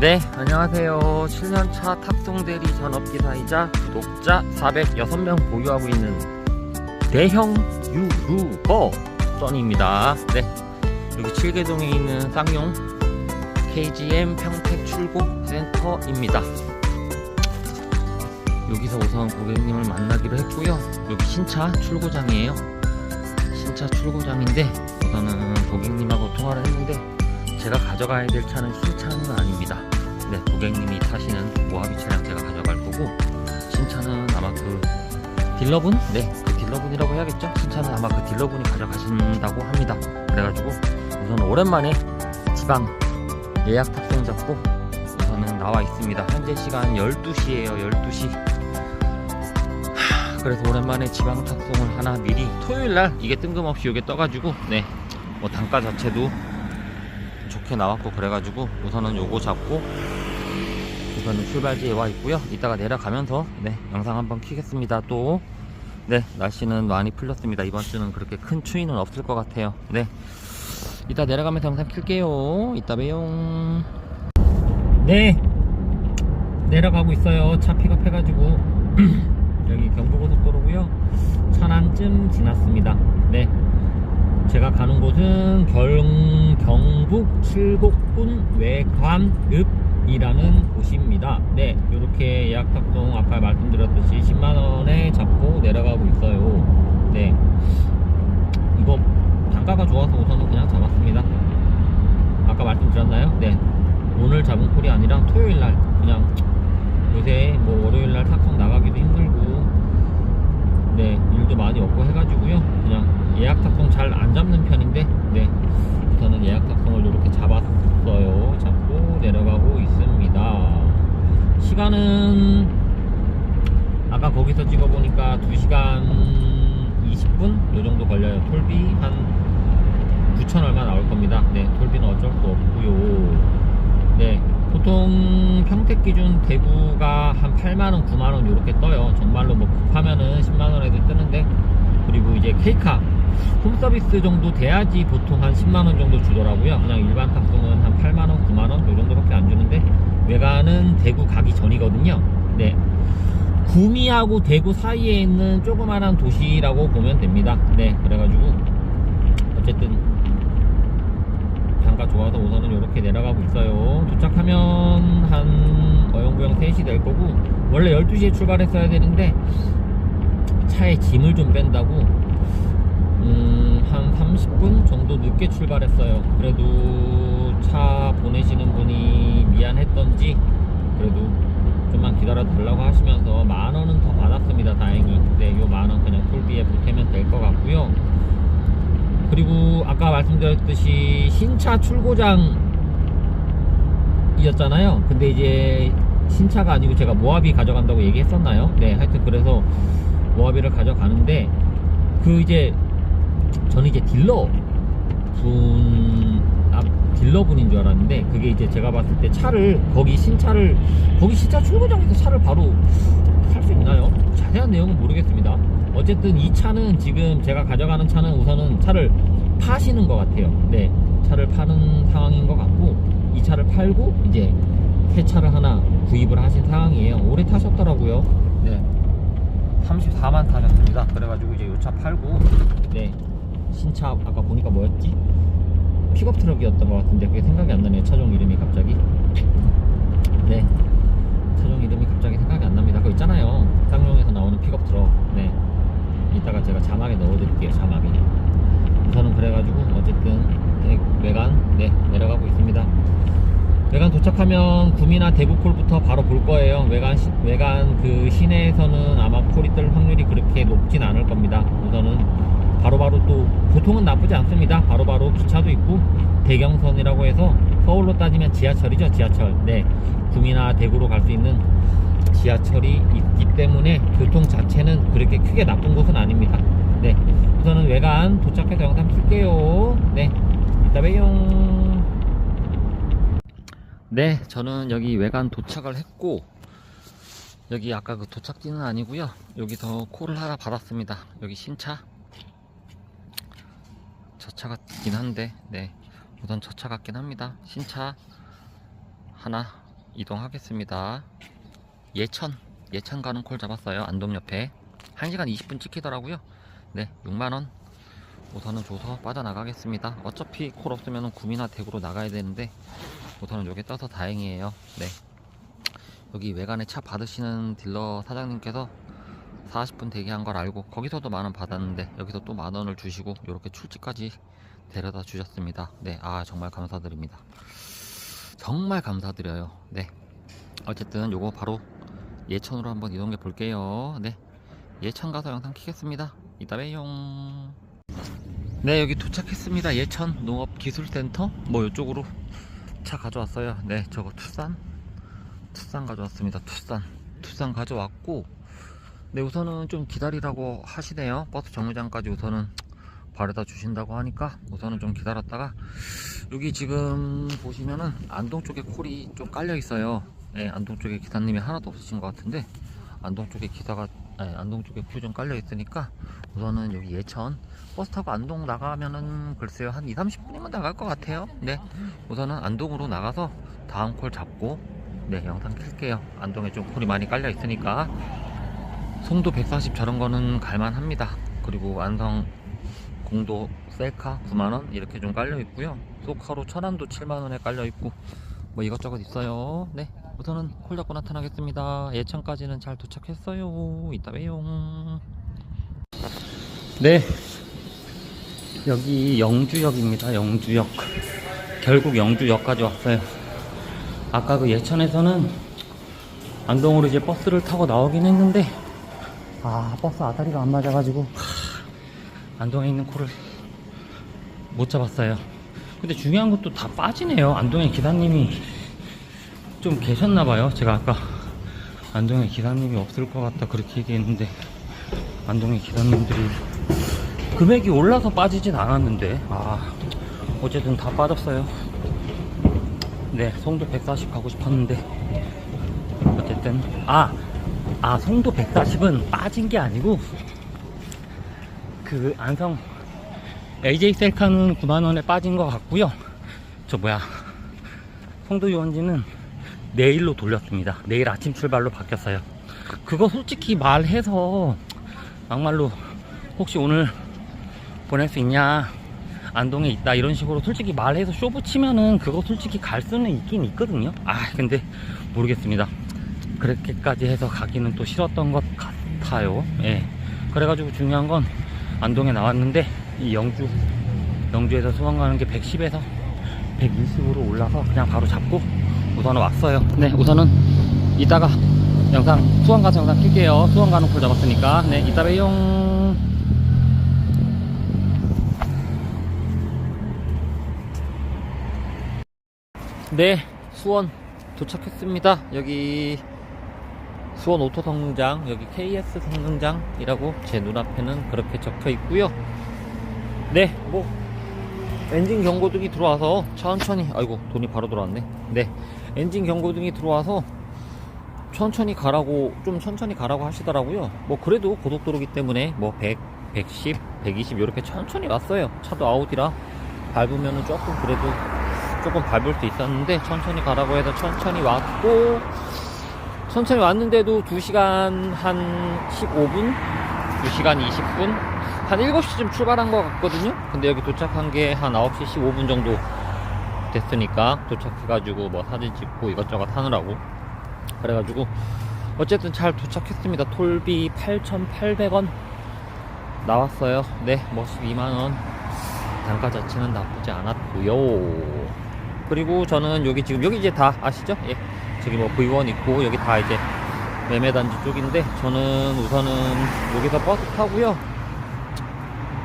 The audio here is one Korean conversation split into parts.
네, 안녕하세요. 7년차 탁송대리 전업기사이자 구독자 406명 보유하고 있는 대형 유루버 써니입니다. 네, 여기 칠계동에 있는 쌍용 KGM 평택 출고센터입니다. 여기서 우선 고객님을 만나기로 했고요. 여기 신차 출고장이에요. 신차 출고장인데 우선은 고객님하고 통화를 했는데 제가 가져가야 될 차는 신차는 아닙니다. 네, 고객님이 타시는 모하비 차량 제가 가져갈 거고 신차는 아마 그 딜러분? 네, 그 딜러분이라고 해야겠죠? 신차는 아마 그 딜러분이 가져가신다고 합니다. 그래가지고 우선 오랜만에 지방 예약 탑승 잡고 우선은 나와 있습니다. 현재 시간 12시에요, 12시. 하, 그래서 오랜만에 지방 탑승을 하나 미리 토요일 날 이게 뜬금없이 이게 떠가지고 네, 뭐 단가 자체도 좋게 나왔고 그래가지고 우선은 요거 잡고 우선은 출발지에 와 있고요. 이따가 내려가면서 네 영상 한번 키겠습니다. 또 네 날씨는 많이 풀렸습니다. 이번 주는 그렇게 큰 추위는 없을 것 같아요. 네 이따 내려가면서 영상 킬게요. 이따 봬요. 네 내려가고 있어요. 차 픽업해가지고. 여기 경부고속도로고요. 천안쯤 지났습니다. 네 제가 가는 곳은 경, 경북 칠곡군 외관읍이라는 곳입니다. 네, 이렇게 예약 탑송 아까 말씀드렸듯이 10만원에 잡고 내려가고 있어요. 네, 이거 단가가 좋아서 우선은 그냥 잡았습니다. 아까 말씀드렸나요? 네, 오늘 잡은 콜이 아니라 토요일 날 그냥 요새 뭐 월요일 날 탑송 나가기도 힘들고 네, 일도 많이 없고 해가지고요. 그냥 예약 탑송 잘안 잡는 편인데, 네. 우선은 예약 탑송을 이렇게 잡았어요. 잡고 내려가고 있습니다. 시간은 아까 거기서 찍어보니까 2시간 20분? 요 정도 걸려요. 톨비 한 9천 얼마 나올 겁니다. 네, 톨비는 어쩔 수 없고요. 네, 보통 평택 기준 대구가 한 8만원, 9만원 이렇게 떠요. 정말로 뭐 급하면은 10만원에도 뜨는데, 그리고 이제 케이카 홈 서비스 정도 돼야지 보통 한 10만원 정도 주더라고요. 그냥 일반 탑송은 한 8만원, 9만원 요 정도밖에 안 주는데, 외관은 대구 가기 전이거든요. 네. 구미하고 대구 사이에 있는 조그만한 도시라고 보면 됩니다. 네, 그래가지고 어쨌든 단가 좋아서 우선은 이렇게 내려가고 있어요. 도착하면 한 어영부영 3시 될 거고 원래 12시에 출발했어야 되는데 차에 짐을 좀 뺀다고 음, 한 30분 정도 늦게 출발했어요. 그래도 차 보내시는 분이 미안했던지 그래도 좀만 기다려 달라고 하시면서 만 원은 더 받았습니다. 다행히. 네, 요만 원 그냥 톨비에 보태면 될 것 같고요. 그리고 아까 말씀드렸듯이 신차 출고장 이었잖아요. 근데 이제 신차가 아니고 제가 모하비 가져간다고 얘기했었나요? 네, 하여튼 그래서 모하비를 가져가는데 그 이제 저는 이제 딜러 분 아, 딜러 분인 줄 알았는데 그게 이제 제가 봤을 때 차를 거기 신차를 거기 신차 출고장에서 차를 바로 살 수 있나요? 자세한 내용은 모르겠습니다. 어쨌든 이 차는 지금 제가 가져가는 차는 우선은 차를 파시는 것 같아요. 네, 차를 파는 상황인 것 같고 이 차를 팔고 이제 새 차를 하나 구입을 하신 상황이에요. 오래 타셨더라고요. 네, 34만 타셨습니다. 그래가지고 이제 이차 팔고 네 신차 아까 보니까 뭐였지? 픽업 트럭이었던 것 같은데 그게 생각이 안 나네요. 차종 이름이 갑자기. 네. 차종 이름이 갑자기 생각이 안 납니다. 그거 있잖아요. 쌍용에서 나오는 픽업 트럭. 네. 이따가 제가 자막에 넣어드릴게요. 자막에. 우선은 그래가지고 어쨌든 네, 외관 네 내려가고 있습니다. 외관 도착하면 구미나 대구콜부터 바로 볼 거예요. 외관 시- 외관 그 시내에서는 아마 콜이 뜰 확률이 그렇게 높진 않을 겁니다. 우선은 바로 바로 또 보통은 나쁘지 않습니다. 바로 바로 기차도 있고 대경선이라고 해서 서울로 따지면 지하철이죠. 지하철. 네. 구미나 대구로 갈 수 있는 지하철이 있기 때문에 교통 자체는 그렇게 크게 나쁜 곳은 아닙니다. 네. 우선은 외관 도착해서 영상 킬게요. 네. 이따 봬요. 네, 저는 여기 외관 도착을 했고 여기 아까 그 도착지는 아니고요. 여기서 콜을 하나 받았습니다. 여기 신차. 저차 같긴 한데, 네. 우선 저차 같긴 합니다. 신차. 하나 이동하겠습니다. 예천, 예천 가는 콜 잡았어요. 안동 옆에. 1시간 20분 찍히더라고요. 네, 6만원. 우선은 줘서 빠져나가겠습니다. 어차피 콜 없으면 구미나 대구로 나가야 되는데, 우선은 요게 떠서 다행이에요. 네. 여기 외관에 차 받으시는 딜러 사장님께서 40분 대기한 걸 알고 거기서도 만 원 받았는데 여기서 또 만 원을 주시고 이렇게 출지까지 데려다 주셨습니다. 네, 아 정말 감사드립니다. 정말 감사드려요. 네, 어쨌든 요거 바로 예천으로 한번 이동해 볼게요. 네, 예천 가서 영상 키겠습니다. 이따 봬용. 네, 여기 도착했습니다. 예천 농업기술센터 뭐 이쪽으로 차 가져왔어요. 네, 저거 투싼 투싼 가져왔습니다. 투싼 투싼 가져왔고 네 우선은 좀 기다리라고 하시네요. 버스 정류장까지 우선은 바래다 주신다고 하니까 우선은 좀 기다렸다가 여기 지금 보시면은 안동 쪽에 콜이 좀 깔려 있어요. 네, 안동 쪽에 기사님이 하나도 없으신 것 같은데 안동 쪽에 기사가 네, 안동 쪽에 콜좀 깔려 있으니까 우선은 여기 예천 버스 타고 안동 나가면은 글쎄요 한 2, 30분이면 나갈 것 같아요. 네 우선은 안동으로 나가서 다음 콜 잡고 네 영상 킬게요. 안동에 좀 콜이 많이 깔려 있으니까 송도 140 저런 거는 갈만합니다. 그리고 안성 공도 셀카 9만원 이렇게 좀 깔려 있고요. 소카로 천안도 7만원에 깔려 있고 뭐 이것저것 있어요. 네. 우선은 콜 잡고 나타나겠습니다. 예천까지는 잘 도착했어요. 이따 봬요. 네. 여기 영주역입니다. 영주역. 결국 영주역까지 왔어요. 아까 그 예천에서는 안동으로 이제 버스를 타고 나오긴 했는데 아 버스 아다리가 안 맞아가지고. 하, 안동에 있는 코를 못 잡았어요. 근데 중요한 것도 다 빠지네요. 안동에 기사님이 좀 계셨나봐요. 제가 아까 안동에 기사님이 없을 것 같다 그렇게 얘기했는데 안동에 기사님들이 금액이 올라서 빠지진 않았는데. 아 어쨌든 다 빠졌어요. 네 송도 140 가고 싶었는데. 어쨌든 아 아, 송도 140은 빠진 게 아니고, 그, 안성, AJ 셀카는 9만원에 빠진 것 같고요 저 뭐야, 송도 유원지는 내일로 돌렸습니다. 내일 아침 출발로 바뀌었어요. 그거 솔직히 말해서, 막말로, 혹시 오늘 보낼 수 있냐, 안동에 있다, 이런 식으로 솔직히 말해서 쇼 붙이면은 그거 솔직히 갈 수는 있긴 있거든요. 아, 근데 모르겠습니다. 그렇게까지 해서 가기는 또 싫었던 것 같아요. 예. 그래가지고 중요한 건 안동에 나왔는데 이 영주 영주에서 수원 가는 게 110에서 120으로 올라서 그냥 바로 잡고 우선은 왔어요. 네, 우선은 이따가 영상 수원 가서 영상 킬게요. 수원 가는 콜 잡았으니까 네, 이따 봬용. 네, 수원 도착했습니다. 여기 수원 오토 성능장, 여기 KS 성능장이라고 제 눈앞에는 그렇게 적혀 있고요. 네, 뭐 엔진 경고등이 들어와서 천천히, 아이고 돈이 바로 들어왔네. 네, 엔진 경고등이 들어와서 천천히 가라고 좀 천천히 가라고 하시더라고요. 뭐 그래도 고속도로기 때문에 뭐 100, 110, 120 이렇게 천천히 왔어요. 차도 아우디라 밟으면은 조금 그래도 조금 밟을 수 있었는데 천천히 가라고 해서 천천히 왔고 천천히 왔는데도 2시간 한 15분? 2시간 20분? 한 7시쯤 출발한 것 같거든요? 근데 여기 도착한 게 한 9시 15분 정도 됐으니까 도착해가지고 뭐 사진 찍고 이것저것 하느라고 그래가지고 어쨌든 잘 도착했습니다 톨비 8,800원 나왔어요 네뭐 12만원 단가 자체는 나쁘지 않았고요 그리고 저는 여기 지금 여기 이제 다 아시죠? 예. 저기 뭐 V1 있고 여기 다 이제 매매단지 쪽인데 저는 우선은 여기서 버스 타고요.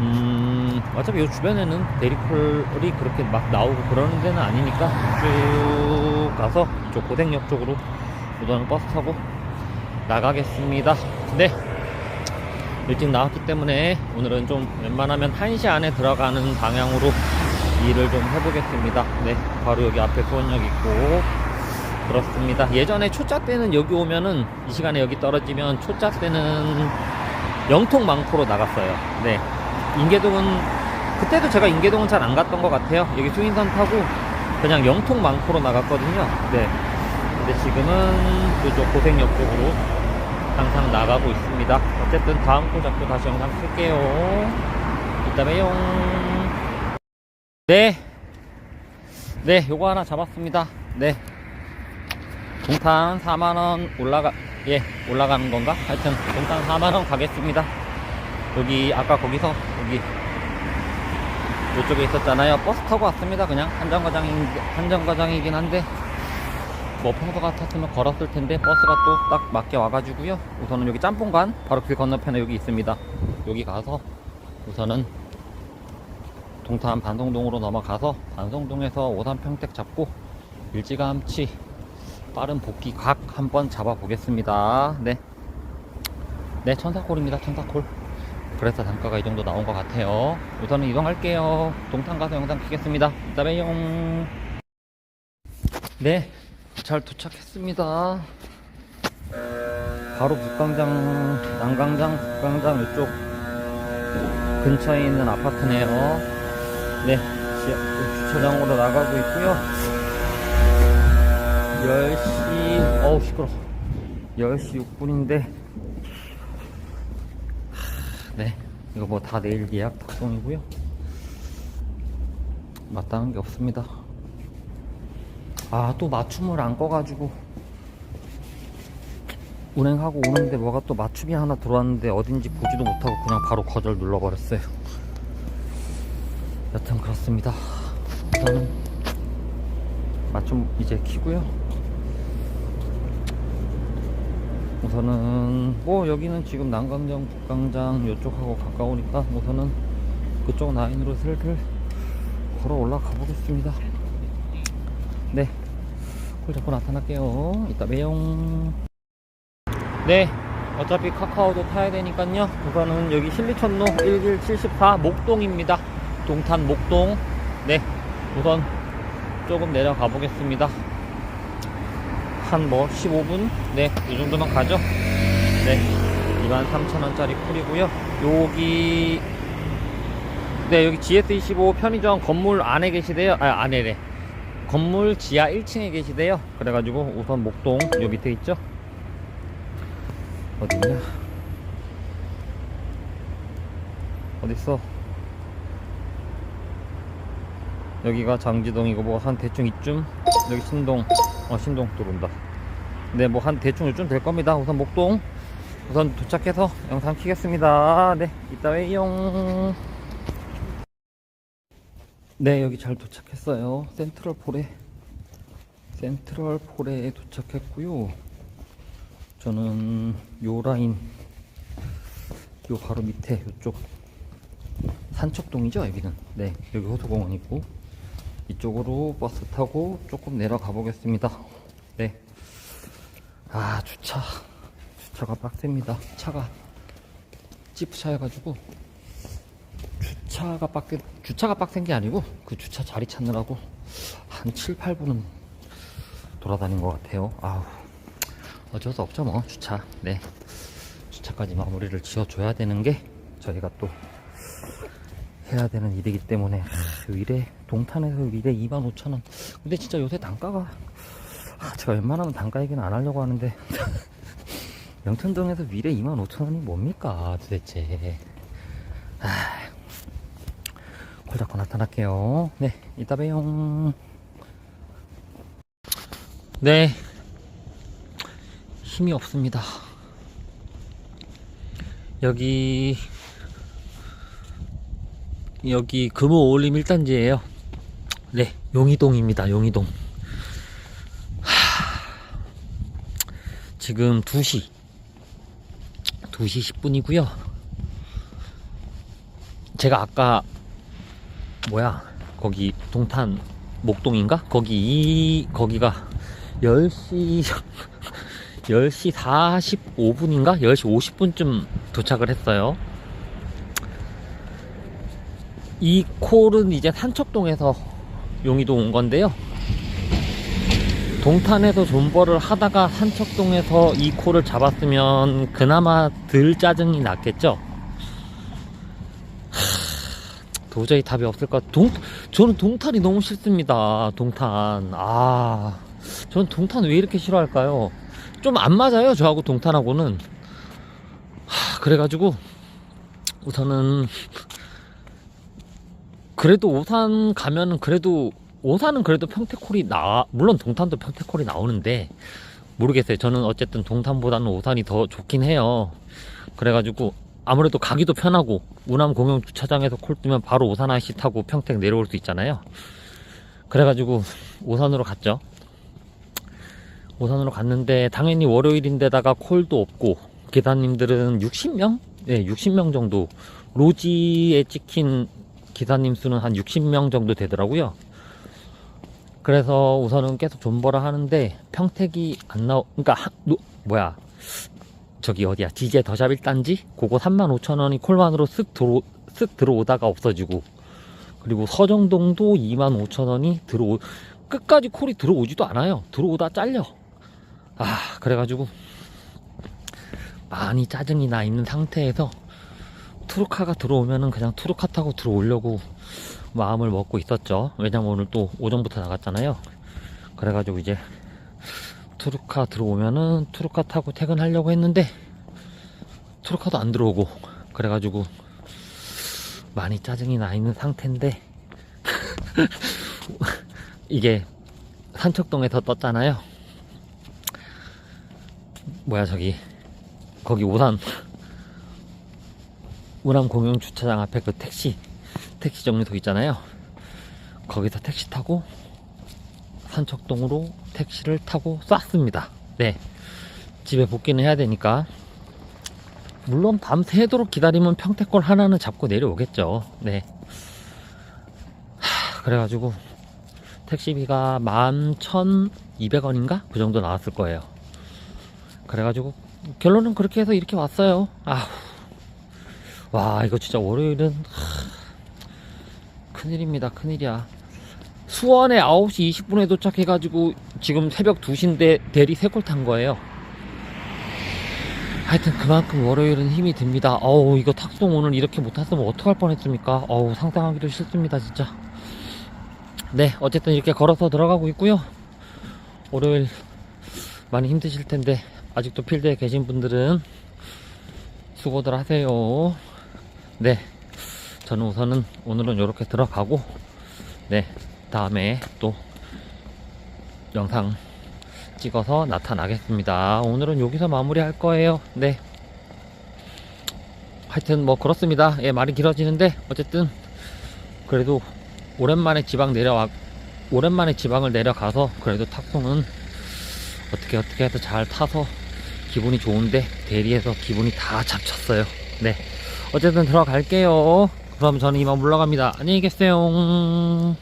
음 어차피 이 주변에는 대리콜이 그렇게 막 나오고 그러는 데는 아니니까 쭉 가서 이쪽 고생역 쪽으로 우선은 버스 타고 나가겠습니다. 네. 일찍 나왔기 때문에 오늘은 좀 웬만하면 1시 안에 들어가는 방향으로 일을 좀 해보겠습니다. 네, 바로 여기 앞에 수원역 있고 그렇습니다. 예전에 초짜 때는 여기 오면은 이 시간에 여기 떨어지면 초짜 때는 영통 망포로 나갔어요. 네, 인계동은 그때도 제가 인계동은 잘 안 갔던 것 같아요. 여기 수인선 타고 그냥 영통 망포로 나갔거든요. 네, 근데 지금은 그쪽 고생역 쪽으로 항상 나가고 있습니다. 어쨌든 다음 코 잡고 다시 영상 쓸게요. 이따 봬요. 네. 네, 요거 하나 잡았습니다. 네. 동탄 4만원 올라가, 예, 올라가는 건가? 하여튼, 동탄 4만원 가겠습니다. 여기, 아까 거기서, 여기, 이쪽에 있었잖아요. 버스 타고 왔습니다. 그냥 한정거장인, 한정거장이긴 한데, 뭐 평소 같았으면 걸었을 텐데, 버스가 또 딱 맞게 와가지고요. 우선은 여기 짬뽕간, 바로 길 건너편에 여기 있습니다. 여기 가서, 우선은 동탄 반성동으로 넘어가서 반성동에서 오산평택 잡고 일찌감치 빠른 복귀 각 한번 잡아보겠습니다. 네. 네, 천사콜입니다. 천사콜. 그래서 단가가 이 정도 나온 것 같아요. 우선은 이동할게요. 동탄 가서 영상 키겠습니다. 이따 봬요. 네, 잘 도착했습니다. 바로 북광장, 남광장, 북광장 이쪽 근처에 있는 아파트네요. 네, 지- 주차장으로 나가고 있고요. 10시, 어우, 시끄러. 10시 6분인데, 네, 이거 뭐 다 내일 예약 작성이고요. 마땅한 게 없습니다. 아, 또 맞춤을 안 꺼가지고, 운행하고 오는데 뭐가 또 맞춤이 하나 들어왔는데 어딘지 보지도 못하고 그냥 바로 거절 눌러버렸어요. 여튼 그렇습니다. 저는 맞춤 이제 키고요. 우선은 뭐 여기는 지금 난강장, 북강장 이쪽하고 가까우니까 우선은 그쪽 라인으로 슬슬 걸어 올라가 보겠습니다. 네, 콜 잡고 나타날게요. 이따 봬요. 네, 어차피 카카오도 타야 되니까요. 우선은 여기 신리천로 1174 목동입니다. 동탄 목동. 네, 우선 조금 내려가 보겠습니다. 한 뭐 15분? 네, 이 정도만 가죠. 네, 23,000원짜리 쿨이고요. 여기 네, 여기 GS25 편의점 건물 안에 계시대요. 아, 안에래. 건물 지하 1층에 계시대요. 그래가지고 우선 목동 요 밑에 있죠. 어디냐? 어딨어? 여기가 장지동이고 뭐 한 대충 이쯤? 여기 신동. 어 신동 들어온다. 네 뭐 한 대충 이쯤 될 겁니다. 우선 목동. 우선 도착해서 영상 키겠습니다. 네 이따 봬요. 네 여기 잘 도착했어요. 센트럴 폴에 센트럴 폴에 도착했고요. 저는 요 라인 요 바로 밑에 요쪽 산책동이죠 여기는? 네 여기 호수공원 있고 이쪽으로 버스 타고 조금 내려가 보겠습니다. 네 아 주차. 주차가 빡셉니다. 차가 찌푸차 해가지고 주차가 빡 주차가 빡센 게 아니고 그 주차 자리 찾느라고 한 7, 8분은 돌아다닌 것 같아요. 아우 어쩔 수 없죠 뭐. 주차. 네. 주차까지 마무리를 지어줘야 되는 게 저희가 또 해야 되는 일이기 때문에 그 위례 동탄에서 위례 25,000원. 근데 진짜 요새 단가가 아, 제가 웬만하면 단가 얘기는 안 하려고 하는데 영천동에서 위례 25,000원이 뭡니까 도대체? 아, 콜 잡고 나타날게요. 네 이따 봬요. 네 힘이 없습니다. 여기 여기 금호 올림 1단지에요. 네 용이동입니다 용이동. 하... 지금 2시 2시 10분이고요. 제가 아까 뭐야 거기 동탄 목동인가? 거기 이 거기가 10시 10시 45분인가? 10시 50분쯤 도착을 했어요 이 콜은 이제 산척동에서 용이동 온 건데요. 동탄에서 존버를 하다가 산척동에서 이 콜을 잡았으면 그나마 덜 짜증이 났겠죠. 하, 도저히 답이 없을 것. 같- 동 저는 동탄이 너무 싫습니다. 동탄. 아전 동탄 왜 이렇게 싫어할까요? 좀 안 맞아요, 저하고 동탄하고는. 하, 그래가지고, 우선은, 그래도 오산 가면은 그래도, 오산은 그래도 평택콜이 나, 물론 동탄도 평택콜이 나오는데, 모르겠어요. 저는 어쨌든 동탄보다는 오산이 더 좋긴 해요. 그래가지고, 아무래도 가기도 편하고, 우남 공영 주차장에서 콜 뜨면 바로 오산 IC 타고 평택 내려올 수 있잖아요. 그래가지고, 오산으로 갔죠. 오산으로 갔는데 당연히 월요일인데다가 콜도 없고 기사님들은 60명? 네, 60명 정도 로지에 찍힌 기사님 수는 한 60명 정도 되더라고요. 그래서 우선은 계속 존버를 하는데 평택이 안 나오, 그러니까 하- 노- 뭐야 저기 어디야 디제 더샵 1단지 그거 35,000원이 콜만으로 쓱 들어 쓱 들어오다가 없어지고 그리고 서정동도 25,000원이 들어오 끝까지 콜이 들어오지도 않아요. 들어오다 잘려. 아, 그래가지고 많이 짜증이 나 있는 상태에서 투르카가 들어오면은 그냥 투르카 타고 들어오려고 마음을 먹고 있었죠. 왜냐면 오늘 또 오전부터 나갔잖아요. 그래가지고 이제 투르카 들어오면은 투르카 타고 퇴근하려고 했는데 투르카도 안 들어오고 그래가지고 많이 짜증이 나 있는 상태인데 이게 산책동에서 떴잖아요. 뭐야 저기 거기 오산 우남 공영 주차장 앞에 그 택시 택시 정류소 있잖아요. 거기서 택시 타고 산책동으로 택시를 타고 쐈습니다. 네 집에 복귀는 해야 되니까 물론 밤새도록 기다리면 평택골 하나는 잡고 내려오겠죠. 네. 하, 그래가지고 택시비가 11,200원인가? 그 정도 나왔을 거예요. 그래가지고 결론은 그렇게 해서 이렇게 왔어요. 아휴. 와, 이거 진짜 월요일은 하, 큰일입니다. 큰일이야. 수원에 9시 20분에 도착해가지고 지금 새벽 2시인데 대리 세골 탄 거예요. 하여튼 그만큼 월요일은 힘이 듭니다. 어우, 이거 탁송 오늘 이렇게 못 탔으면 어떡할 뻔했습니까? 어우, 상상하기도 싫습니다, 진짜. 네, 어쨌든 이렇게 걸어서 들어가고 있고요. 월요일 많이 힘드실 텐데 아직도 필드에 계신 분들은 수고들 하세요. 네, 저는 우선은 오늘은 이렇게 들어가고 네, 다음에 또 영상 찍어서 나타나겠습니다. 오늘은 여기서 마무리 할 거예요. 네. 하여튼 뭐 그렇습니다. 예, 말이 길어지는데 어쨌든 그래도 오랜만에 지방 내려와 오랜만에 지방을 내려가서 그래도 탁송은 어떻게 어떻게 해서 잘 타서 기분이 좋은데 대리에서 기분이 다 잡쳤어요. 네. 어쨌든 들어갈게요. 그럼 저는 이만 물러갑니다. 안녕히 계세요.